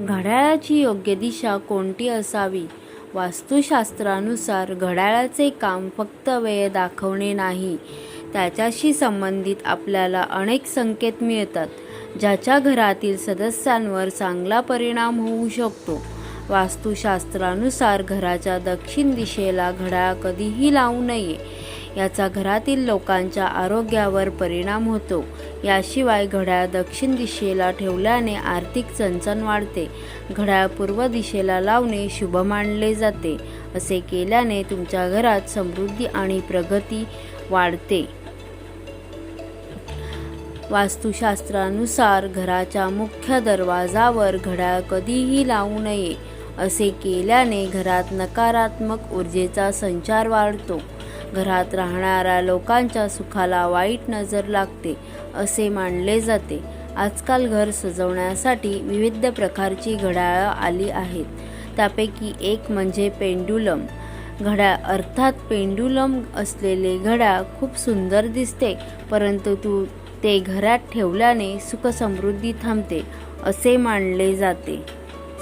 घड्याळाची योग्य दिशा कोणती असावी? वास्तुशास्त्रानुसार घड्याळाचे काम फक्त वेळ दाखवणे नाही. त्याच्याशी संबंधित आपल्याला अनेक संकेत मिळतात ज्याच्या घरातील सदस्यांवर चांगला परिणाम होऊ शकतो. वास्तुशास्त्रानुसार घराच्या दक्षिण दिशेला घड्याळ कधीही लावू नये. याचा घरातील लोकांच्या आरोग्यावर परिणाम होतो. याशिवाय घड्याळ दक्षिण दिशेला ठेवल्याने आर्थिक चणचण वाढते. घड्याळ पूर्व दिशेला लावणे शुभ मानले जाते. असे केल्याने तुमच्या घरात समृद्धी आणि प्रगती वाढते. वास्तुशास्त्रानुसार घराच्या मुख्य दरवाजावर घड्याळ कधीही लावू नये. असे केल्याने घरात नकारात्मक ऊर्जेचा संचार वाढतो. घरात राहणाऱ्या लोकांच्या सुखाला वाईट नजर लागते असे मानले जाते. आजकाल घर सजवण्यासाठी विविध प्रकारची घड्याळं आली आहेत. त्यापैकी एक म्हणजे पेंडुलम. घड्याळ अर्थात पेंडुलम असलेले घड्याळ खूप सुंदर दिसते परंतु तू ते घरात ठेवल्याने सुखसमृद्धी थांबते असे मानले जाते.